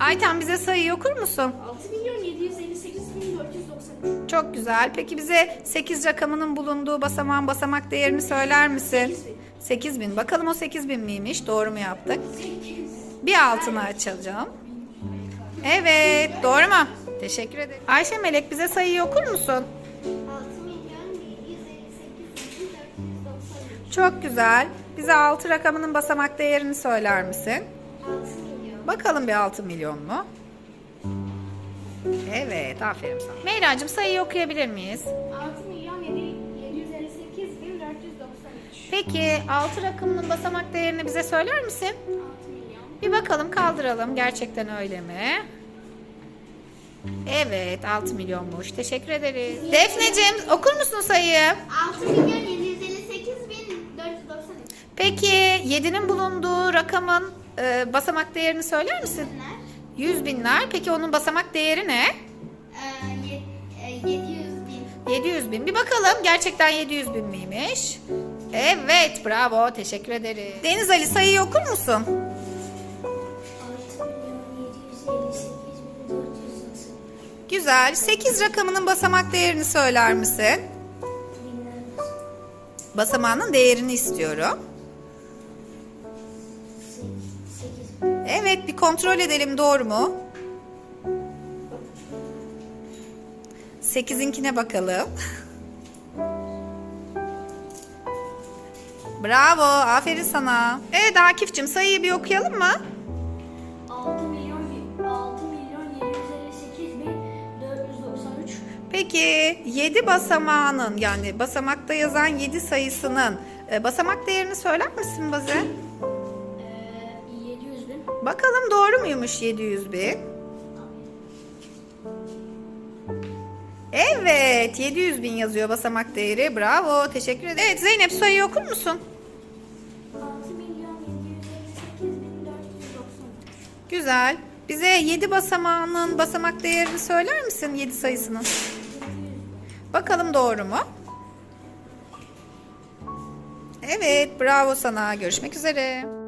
Ayten bize sayıyı okur musun? 6 milyon 758 bin 493. Çok güzel. Peki bize 8 rakamının bulunduğu basamağın basamak değerini söyler misin? 8000. Bakalım o 8000 miymiş? Doğru mu yaptık? 8. Bir altını açacağım. Evet, doğru mu? Teşekkür ederim. Ayşe Melek bize sayıyı okur musun? 6 milyon 758 bin 493. Çok güzel. Bize 6 rakamının basamak değerini söyler misin? 6 milyon. Bakalım bir 6 milyon mu? Evet, aferin sana. Meyracığım sayıyı okuyabilir miyiz? 6 milyon 7 758 bin 493. Peki 6 rakamının basamak değerini bize söyler misin? 6 milyon. Bir bakalım kaldıralım. Gerçekten öyle mi? Evet 6 milyonmuş. Teşekkür ederiz. Defneciğim okur musun sayıyı? 6 milyon 758 bin 493. Peki 7'nin bulunduğu rakamın e, basamak değerini söyler misin? Binler. 100 binler. Peki onun basamak değeri ne? Ee, e, 700 bin. 700 bin. Bir bakalım gerçekten 700 bin miymiş? Evet bravo teşekkür ederiz. Deniz Ali sayıyı okur musun? 6 milyon 758 bin 493. Güzel. 8 rakamının basamak değerini söyler misin? Basamağının değerini istiyorum. Evet bir kontrol edelim doğru mu? 8'inkine bakalım. Bravo, aferin sana. Evet Akif'cim sayıyı bir okuyalım mı? 6 milyon 6 milyon 758 bin 493. Peki 7 basamağının yani basamakta yazan 7 sayısının e, basamak değerini söyler misin bize? 700 bin. Bakalım doğru muymuş 700 bin? Evet 700 bin yazıyor basamak değeri. Bravo teşekkür ederim. Evet Zeynep sayıyı okur musun? 6 milyon 758 bin 493. Güzel. Bize 7 basamağının basamak değerini söyler misin 7 sayısının? Bakalım doğru mu? Evet bravo sana. Görüşmek üzere.